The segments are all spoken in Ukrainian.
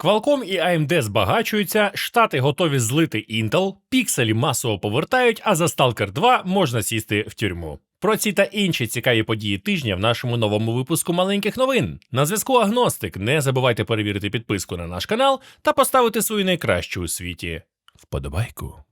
Qualcomm і AMD збагачуються, штати готові злити Intel, пікселі масово повертають, а за Stalker 2 можна сісти в тюрму. Про ці та інші цікаві події тижня в нашому новому випуску маленьких новин. На зв'язку Агностик. Не забувайте перевірити підписку на наш канал та поставити свою найкращу у світі вподобайку.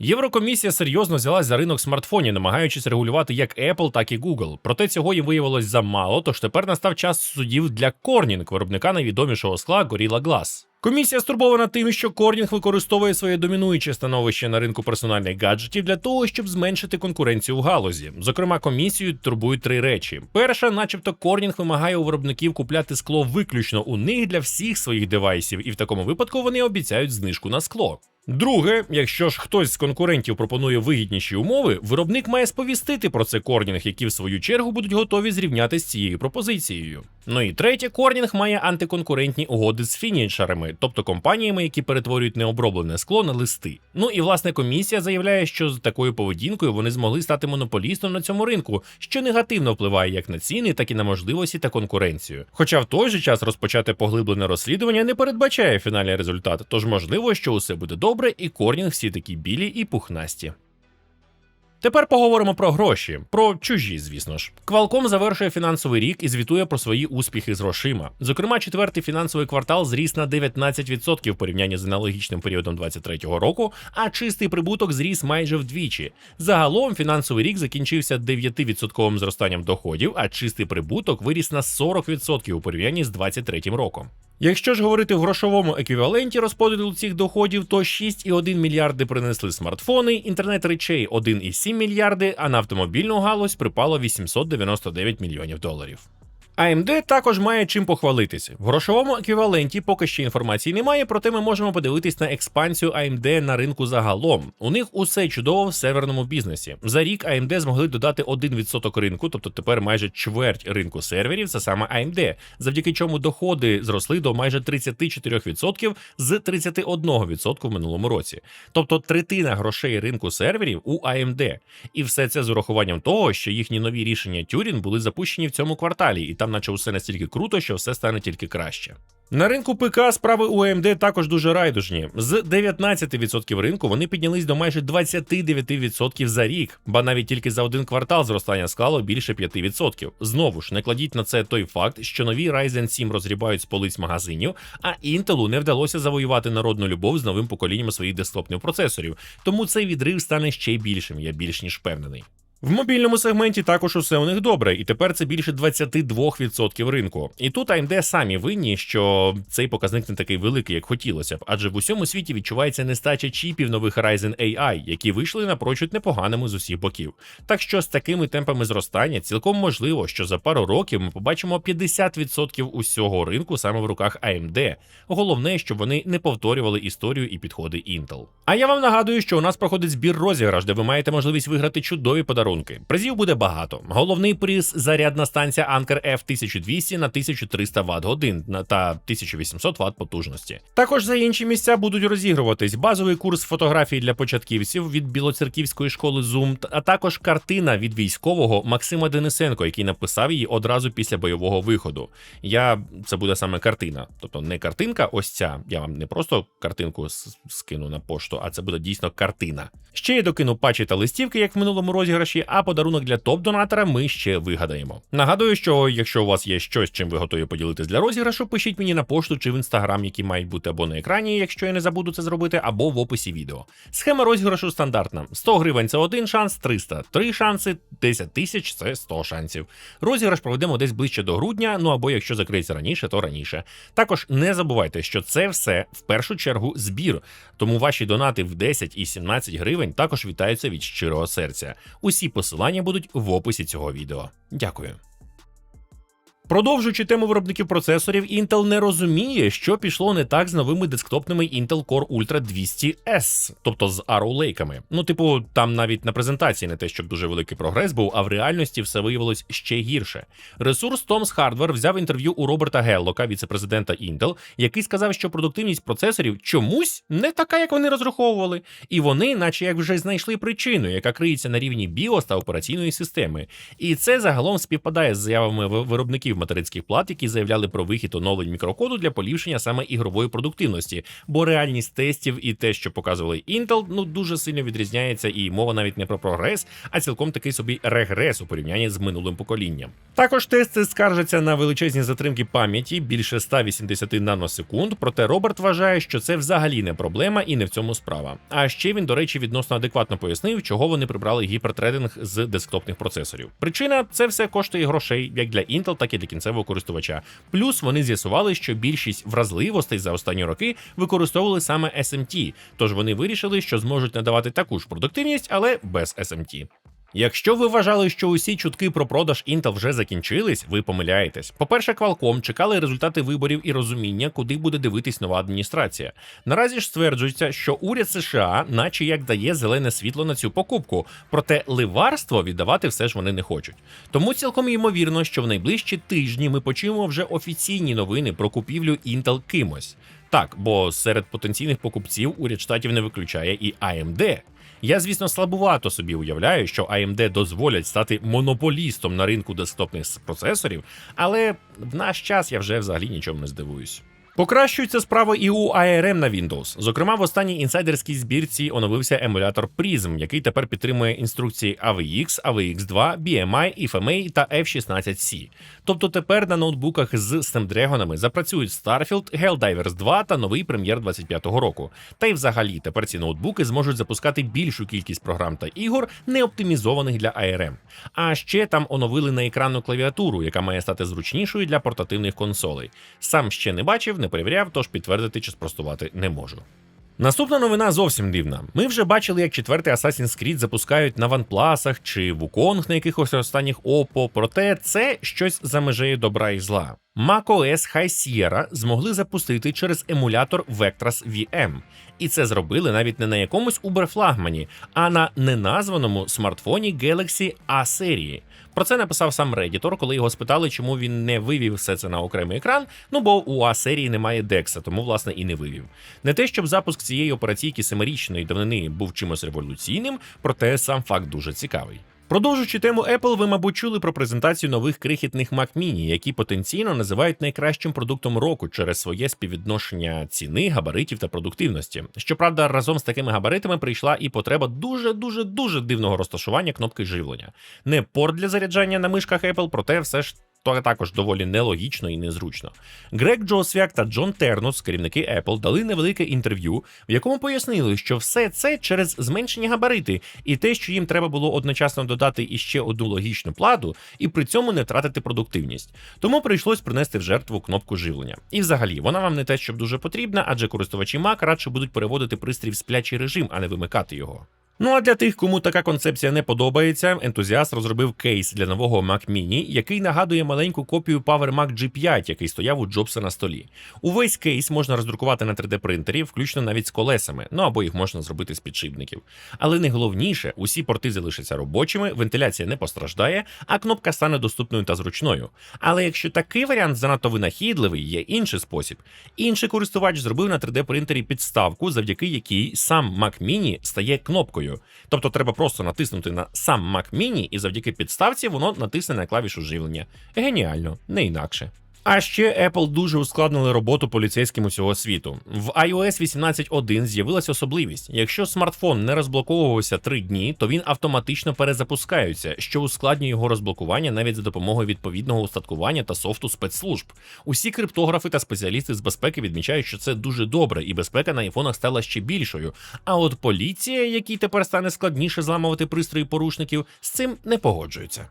Єврокомісія серйозно взялась за ринок смартфонів, намагаючись регулювати як Apple, так і Google. Проте цього їм виявилось замало, тож тепер настав час судів для Corning, виробника найвідомішого скла Gorilla Glass. Комісія стурбована тим, що Corning використовує своє домінуюче становище на ринку персональних гаджетів для того, щоб зменшити конкуренцію в галузі. Зокрема, комісію турбують три речі: перша, начебто, Corning вимагає у виробників купляти скло виключно у них для всіх своїх девайсів, і в такому випадку вони обіцяють знижку на скло. Друге, якщо ж хтось з конкурентів пропонує вигідніші умови, виробник має сповістити про це Корнінг, які в свою чергу будуть готові зрівняти з цією пропозицією. Ну і третє, Корнінг має антиконкурентні угоди з фінішерами, тобто компаніями, які перетворюють необроблене скло на листи. Ну і власне комісія заявляє, що з такою поведінкою вони змогли стати монополістом на цьому ринку, що негативно впливає як на ціни, так і на можливості та конкуренцію. Хоча в той же час розпочати поглиблене розслідування не передбачає фінальний результат, тож можливо, що усе буде добре і Корнінг всі такі білі і пухнасті. Тепер поговоримо про гроші, про чужі, звісно ж. Qualcomm завершує фінансовий рік і звітує про свої успіхи з грошима. Зокрема, четвертий фінансовий квартал зріс на 19% в порівнянні з аналогічним періодом 2023 року, а чистий прибуток зріс майже вдвічі. Загалом фінансовий рік закінчився 9% зростанням доходів, а чистий прибуток виріс на 40% у порівнянні з 2023 роком. Якщо ж говорити в грошовому еквіваленті розподілу цих доходів, то 6,1 мільярди принесли смартфони, інтернет речей 1,7 мільярди, а на автомобільну галузь припало 899 мільйонів доларів. AMD також має чим похвалитися. В грошовому еквіваленті поки що інформації немає, проте ми можемо подивитись на експансію AMD на ринку загалом. У них усе чудово в серверному бізнесі. За рік AMD змогли додати 1% ринку, тобто тепер майже чверть ринку серверів, це саме AMD, завдяки чому доходи зросли до майже 34% з 31% в минулому році. Тобто третина грошей ринку серверів у AMD. І все це з урахуванням того, що їхні нові рішення Turing були запущені в цьому кварталі, і там там, наче усе настільки круто, що все стане тільки краще. На ринку ПК справи у AMD також дуже райдужні. З 19% ринку вони піднялись до майже 29% за рік, ба навіть тільки за один квартал зростання склало більше 5%. Знову ж не кладіть на це той факт, що нові Ryzen 7 розгрібають з полиць магазинів, а Intel не вдалося завоювати народну любов з новим поколінням своїх десктопних процесорів. Тому цей відрив стане ще більшим, я більш ніж впевнений. В мобільному сегменті також усе у них добре, і тепер це більше 22% ринку. І тут AMD самі винні, що цей показник не такий великий, як хотілося б, адже в усьому світі відчувається нестача чіпів нових Ryzen AI, які вийшли напрочуд непоганими з усіх боків. Так що з такими темпами зростання цілком можливо, що за пару років ми побачимо 50% усього ринку саме в руках AMD. Головне, щоб вони не повторювали історію і підходи Intel. А я вам нагадую, що у нас проходить збір розіграш, де ви маєте можливість виграти чудові подарунки подарунки. Призів буде багато. Головний приз зарядна станція Anker F 1200 на 1300 Вт годин та 1800 Вт потужності. Також за інші місця будуть розігруватись базовий курс фотографій для початківців від Білоцерківської школи Zoom, а також картина від військового Максима Денисенко, який написав її одразу після бойового виходу. Я це буде саме картина, тобто не картинка, ось ця. Я вам не просто картинку скину на пошту, а це буде дійсно картина. Ще я докину патчі та листівки, як в минулому розіграші гроші, а подарунок для топ-донатора ми ще вигадаємо. Нагадую, що якщо у вас є щось, чим ви готові поділитись для розіграшу, пишіть мені на пошту чи в інстаграм, які мають бути або на екрані, якщо я не забуду це зробити, або в описі відео. Схема розіграшу стандартна: 100 гривень це один шанс, 300 – 3 шанси, 10 тисяч це 100 шансів. Розіграш проведемо десь ближче до грудня, ну або якщо закриється раніше, то раніше. Також не забувайте, що це все в першу чергу збір, тому ваші донати в 10 і 17 гривень також вітаються від щирого серця. Усі посилання будуть в описі цього відео. Дякую. Продовжуючи тему виробників процесорів, Intel не розуміє, що пішло не так з новими десктопними Intel Core Ultra 200S, тобто з Arrow Lake. Ну, типу, там навіть на презентації не те, щоб дуже великий прогрес був, а в реальності все виявилось ще гірше. Ресурс Tom's Hardware взяв інтерв'ю у Роберта Геллока, віце-президента Intel, який сказав, що продуктивність процесорів чомусь не така, як вони розраховували, і вони, наче як вже знайшли причину, яка криється на рівні BIOS та операційної системи. І це загалом співпадає з заявами виробників материнських плат, які заявляли про вихід оновлень мікрокоду для поліпшення саме ігрової продуктивності, бо реальність тестів і те, що показували Intel, ну дуже сильно відрізняється, і мова навіть не про прогрес, а цілком такий собі регрес у порівнянні з минулим поколінням. Також тести скаржаться на величезні затримки пам'яті більше 180 наносекунд. Проте Роберт вважає, що це взагалі не проблема і не в цьому справа. А ще він, до речі, відносно адекватно пояснив, чого вони прибрали гіпертрединг з десктопних процесорів. Причина це все коштує грошей як для Intel, так і для кінцевого користувача. Плюс вони з'ясували, що більшість вразливостей за останні роки використовували саме SMT, тож вони вирішили, що зможуть надавати таку ж продуктивність, але без SMT. Якщо ви вважали, що усі чутки про продаж Intel вже закінчились, ви помиляєтесь. По-перше, Qualcomm чекали результати виборів і розуміння, куди буде дивитись нова адміністрація. Наразі ж стверджується, що уряд США, наче як дає зелене світло на цю покупку, проте ливарство віддавати все ж вони не хочуть. Тому цілком ймовірно, що в найближчі тижні ми почуємо вже офіційні новини про купівлю Intel кимось. Так, бо серед потенційних покупців уряд штатів не виключає і AMD. Я, звісно, слабувато собі уявляю, що AMD дозволять стати монополістом на ринку десктопних процесорів, але в наш час я вже взагалі нічому не здивуюсь. Покращується справа і у ARM на Windows. Зокрема, в останній інсайдерській збірці оновився емулятор Prism, який тепер підтримує інструкції AVX, AVX 2, BMI, FMA та F16C. Тобто тепер на ноутбуках з Snapdragon запрацюють Starfield, Helldivers 2 та новий прем'єр 25-го року. Та й взагалі тепер ці ноутбуки зможуть запускати більшу кількість програм та ігор, не оптимізованих для ARM. А ще там оновили на екранну клавіатуру, яка має стати зручнішою для портативних консолей. Сам ще не бачив, не перевіряв, тож підтвердити чи спростувати не можу. Наступна новина зовсім дивна. Ми вже бачили, як четвертий Assassin's Creed запускають на ванпласах чи Wukong на якихось останніх Oppo, проте це щось за межею добра і зла. macOS High Sierra змогли запустити через емулятор Vectras VM. І це зробили навіть не на якомусь Uber-флагмані, а на неназваному смартфоні Galaxy A серії. Про це написав сам Redditor, коли його спитали, чому він не вивів все це на окремий екран. Ну бо у А серії немає Декса, тому власне і не вивів. Не те, щоб запуск цієї операційки семирічної давнини був чимось революційним, проте сам факт дуже цікавий. Продовжуючи тему Apple, ви, мабуть, чули про презентацію нових крихітних Mac Mini, які потенційно називають найкращим продуктом року через своє співвідношення ціни, габаритів та продуктивності. Щоправда, разом з такими габаритами прийшла і потреба дуже дуже дуже дивного розташування кнопки живлення. Не порт для заряджання на мишках Apple, проте все ж. То також доволі нелогічно і незручно. Грег Джосвяк та Джон Тернус, керівники Apple, дали невелике інтерв'ю, в якому пояснили, що все це через зменшені габарити, і те, що їм треба було одночасно додати іще одну логічну плату, і при цьому не втратити продуктивність. Тому прийшлось принести в жертву кнопку живлення. І взагалі, вона вам не те, щоб дуже потрібна, адже користувачі Mac радше будуть переводити пристрій в сплячий режим, а не вимикати його. Ну а для тих, кому така концепція не подобається, ентузіаст розробив кейс для нового Mac Mini, який нагадує маленьку копію Power Mac G5, який стояв у Джобса на столі. Увесь кейс можна роздрукувати на 3D принтері, включно навіть з колесами, ну або їх можна зробити з підшипників. Але найголовніше, усі порти залишаться робочими, вентиляція не постраждає, а кнопка стане доступною та зручною. Але якщо такий варіант занадто винахідливий, є інший спосіб. Інший користувач зробив на 3D принтері підставку, завдяки якій сам Mac Mini стає кнопкою. Тобто треба просто натиснути на сам Mac Mini, і завдяки підставці воно натисне на клавішу живлення. Геніально, не інакше. А ще Apple дуже ускладнили роботу поліцейським усього світу. В iOS 18.1 з'явилася особливість: якщо смартфон не розблоковувався 3 дні, то він автоматично перезапускається, що ускладнює його розблокування навіть за допомогою відповідного устаткування та софту спецслужб. Усі криптографи та спеціалісти з безпеки відмічають, що це дуже добре, і безпека на айфонах стала ще більшою. А от поліція, якій тепер стане складніше зламувати пристрої порушників, з цим не погоджується.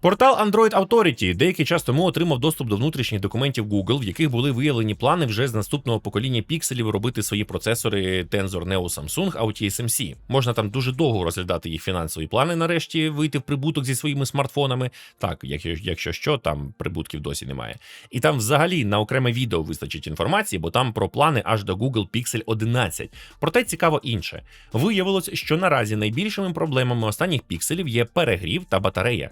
Портал Android Authority деякий час тому отримав доступ до внутрішніх документів Google, в яких були виявлені плани вже з наступного покоління пікселів робити свої процесори Tensor Neo Samsung, а у TSMC. Можна там дуже довго розглядати їх фінансові плани, нарешті вийти в прибуток зі своїми смартфонами. Так, якщо, що, там прибутків досі немає. І там взагалі на окреме відео вистачить інформації, бо там про плани аж до Google Pixel 11. Проте цікаво інше. Виявилось, що наразі найбільшими проблемами останніх пікселів є перегрів та батарея.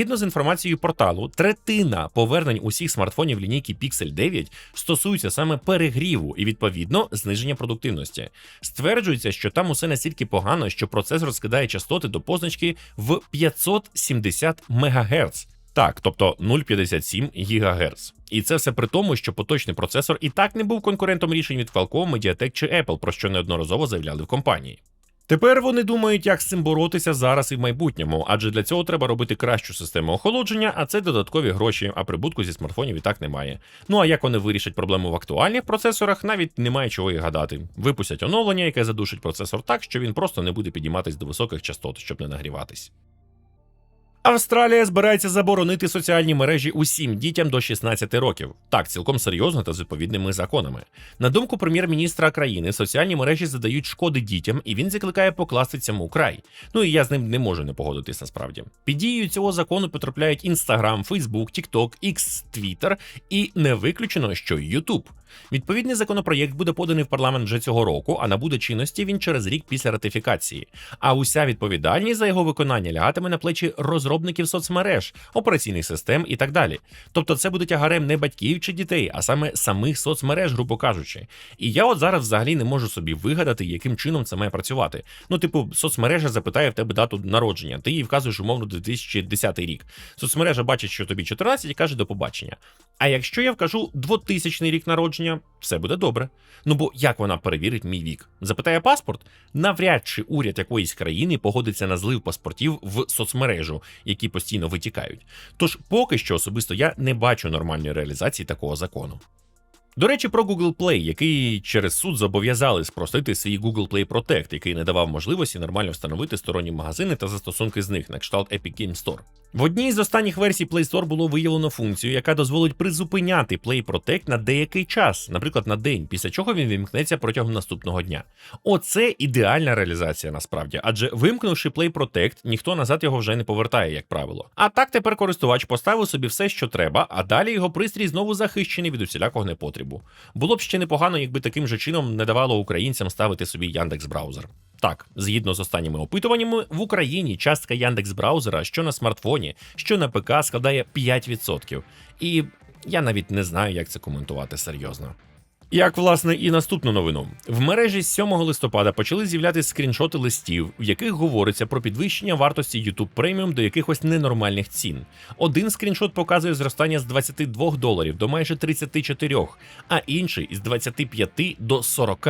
Згідно з інформацією порталу, третина повернень усіх смартфонів лінійки Pixel 9 стосуються саме перегріву і відповідно зниження продуктивності. Стверджується, що там усе настільки погано, що процесор скидає частоти до позначки в 570 МГц. Так, тобто 0,57 ГГц. І це все при тому, що поточний процесор і так не був конкурентом рішень від Qualcomm, Mediatek чи Apple, про що неодноразово заявляли в компанії. Тепер вони думають, як з цим боротися зараз і в майбутньому, адже для цього треба робити кращу систему охолодження, а це додаткові гроші, а прибутку зі смартфонів і так немає. Ну а як вони вирішать проблему в актуальних процесорах, навіть немає чого і гадати. Випустять оновлення, яке задушить процесор так, що він просто не буде підійматись до високих частот, щоб не нагріватись. Австралія збирається заборонити соціальні мережі усім дітям до 16 років. Так, цілком серйозно та з відповідними законами. На думку прем'єр-міністра країни, соціальні мережі задають шкоди дітям, і він закликає покласти цьому край. Ну і я з ним не можу не погодитись насправді. Під дією цього закону потрапляють Інстаграм, Фейсбук, Тікток, X, Twitter і не виключено, що Ютуб. Відповідний законопроєкт буде поданий в парламент вже цього року, а набуде чинності він через рік після ратифікації. А уся відповідальність за його виконання лягатиме на плечі розробників соцмереж, операційних систем і так далі. Тобто, це буде тягарем не батьків чи дітей, а саме самих соцмереж, грубо кажучи. І я от зараз взагалі не можу собі вигадати, яким чином це має працювати. Ну, типу, соцмережа запитає в тебе дату народження, ти їй вказуєш умовно 2010 рік. Соцмережа бачить, що тобі 14 і каже до побачення. А якщо я вкажу 2000 рік народження, все буде добре. Ну бо як вона перевірить мій вік? Запитає паспорт? Навряд чи уряд якоїсь країни погодиться на злив паспортів в соцмережу, які постійно витікають. Тож поки що особисто я не бачу нормальної реалізації такого закону. До речі, про Google Play, який через суд зобов'язали спростити свій Google Play Protect, який не давав можливості нормально встановити сторонні магазини та застосунки з них на кшталт Epic Game Store. В одній з останніх версій Play Store було виявлено функцію, яка дозволить призупиняти Play Protect на деякий час, наприклад, на день, після чого він вимкнеться протягом наступного дня. Оце ідеальна реалізація насправді, адже вимкнувши Play Protect, ніхто назад його вже не повертає, як правило. А так тепер користувач поставив собі все, що треба, а далі його пристрій знову захищений від усілякого непотребу. Було б ще непогано, якби таким же чином не давало українцям ставити собі Яндекс браузер. Так, згідно з останніми опитуваннями, в Україні частка Яндекс браузера, що на смартфоні, що на ПК, складає 5%. І я навіть не знаю, як це коментувати серйозно. Як власне і наступну новину в мережі з 7 листопада почали з'являтися скріншоти листів, в яких говориться про підвищення вартості YouTube Premium до якихось ненормальних цін. Один скріншот показує зростання з 22 доларів до майже 34, а інший із 25 до 40.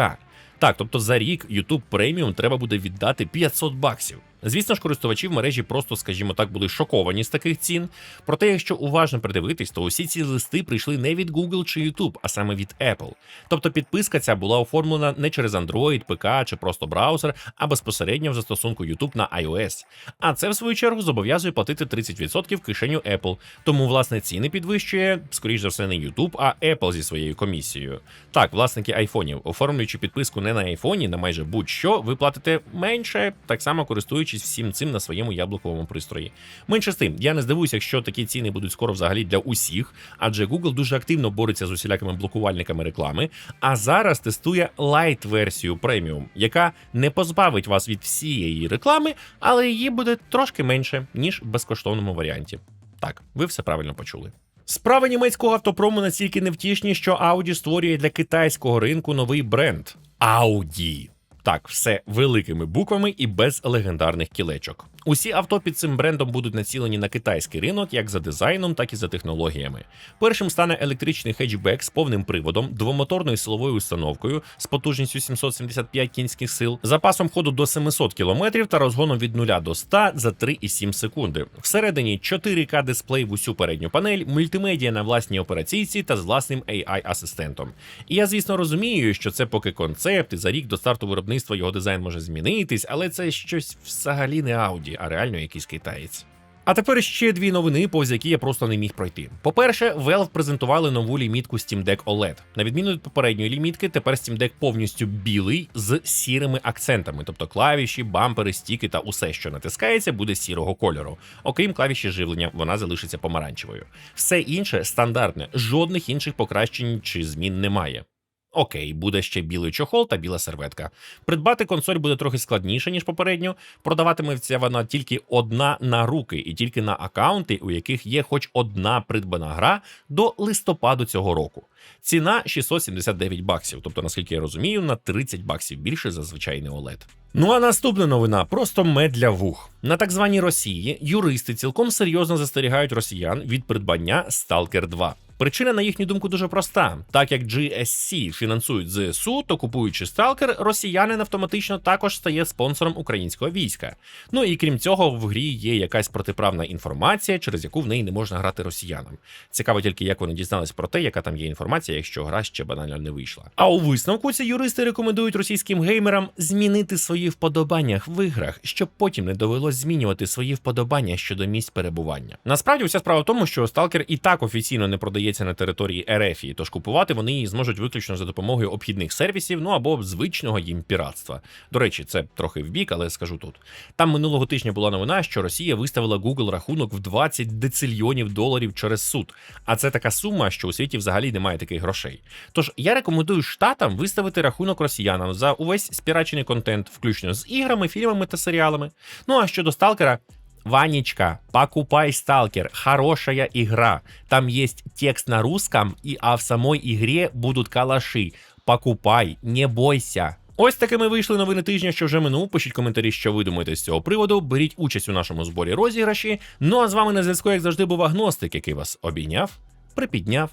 Так, тобто за рік YouTube Premium треба буде віддати 500 баксів. Звісно ж, користувачі в мережі просто, скажімо так, були шоковані з таких цін. Проте, якщо уважно придивитись, то усі ці листи прийшли не від Google чи YouTube, а саме від Apple. Тобто підписка ця була оформлена не через Android, ПК чи просто браузер, а безпосередньо в застосунку YouTube на iOS. А це в свою чергу зобов'язує платити 30% в кишеню Apple. Тому власне ціни підвищує, скоріш за все, не YouTube, а Apple зі своєю комісією. Так, власники айфонів, оформлюючи підписку не на айфоні, на майже будь-що, ви платите менше, так само користуючись всім цим на своєму яблуковому пристрої. Менше з тим, я не здивуюся, якщо такі ціни будуть скоро взагалі для усіх, адже Google дуже активно бореться з усілякими блокувальниками реклами, а зараз тестує лайт-версію преміум, яка не позбавить вас від всієї реклами, але її буде трошки менше, ніж в безкоштовному варіанті. Так, ви все правильно почули. Справи німецького автопрому настільки невтішні, що Audi створює для китайського ринку новий бренд Audi. Так, все великими буквами і без легендарних кілечок. Усі авто під цим брендом будуть націлені на китайський ринок як за дизайном, так і за технологіями. Першим стане електричний хетчбек з повним приводом, двомоторною силовою установкою з потужністю 775 кінських сил, запасом ходу до 700 км та розгоном від 0 до 100 за 3,7 секунди. Всередині 4К дисплей в усю передню панель, мультимедіа на власній операційці та з власним AI-асистентом. І я, звісно, розумію, що це поки концепт, і за рік до старту виробництва його дизайн може змінитись, але це щось взагалі не Audi, а реально якийсь китаєць. А тепер ще дві новини, повз які я просто не міг пройти. По-перше, Valve презентували нову лімітку Steam Deck OLED. На відміну від попередньої лімітки, тепер Steam Deck повністю білий з сірими акцентами, тобто клавіші, бампери, стіки та усе, що натискається, буде сірого кольору. Окрім клавіші живлення, вона залишиться помаранчевою. Все інше стандартне, жодних інших покращень чи змін немає. Окей, буде ще білий чохол та біла серветка. Придбати консоль буде трохи складніше, ніж попередню. Продаватиметься вона тільки одна на руки і тільки на аккаунти, у яких є хоч одна придбана гра до листопаду цього року. Ціна 679 баксів, тобто, наскільки я розумію, на 30 баксів більше за звичайний OLED. Ну а наступна новина просто мед для вух. На так званій Росії юристи цілком серйозно застерігають росіян від придбання Stalker 2. Причина, на їхню думку, дуже проста. Так як GSC фінансують ЗСУ, то купуючи Stalker, росіянин автоматично також стає спонсором українського війська. Ну і крім цього, в грі є якась протиправна інформація, через яку в неї не можна грати росіянам. Цікаво тільки, як вони дізнались про те, яка там є інформація, якщо гра ще банально не вийшла. А у висновку ці юристи рекомендують російським геймерам змінити свої вподобання в іграх, щоб потім не довелось змінювати свої вподобання щодо місць перебування. Насправді, вся справа в тому, що Stalker і так офіційно не продається на території Ерефії, тож купувати вони її зможуть виключно за допомогою обхідних сервісів, ну або звичного їм піратства. До речі, це трохи вбік, але скажу тут. Там минулого тижня була новина, що Росія виставила Google рахунок в 20 децильйонів доларів через суд. А це така сума, що у світі взагалі немає таких грошей. Тож я рекомендую штатам виставити рахунок росіянам за увесь спірачений контент, включно з іграми, фільмами та серіалами. Ну а щодо сталкера. Ванечка, покупай Сталкер, хорошая игра. Там есть текст на русском, и, а в самой игре будут калаши. Покупай, не бойся. Ось такими вийшли новини тижня, що вже минув. Пишіть коментарі, що ви думаєте з цього приводу. Беріть участь у нашому зборі розіграші. Ну а з вами на зв'язку, як завжди, був агностик, який вас обійняв, припідняв.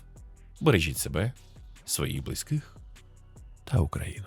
Бережіть себе, своїх близьких та Україну.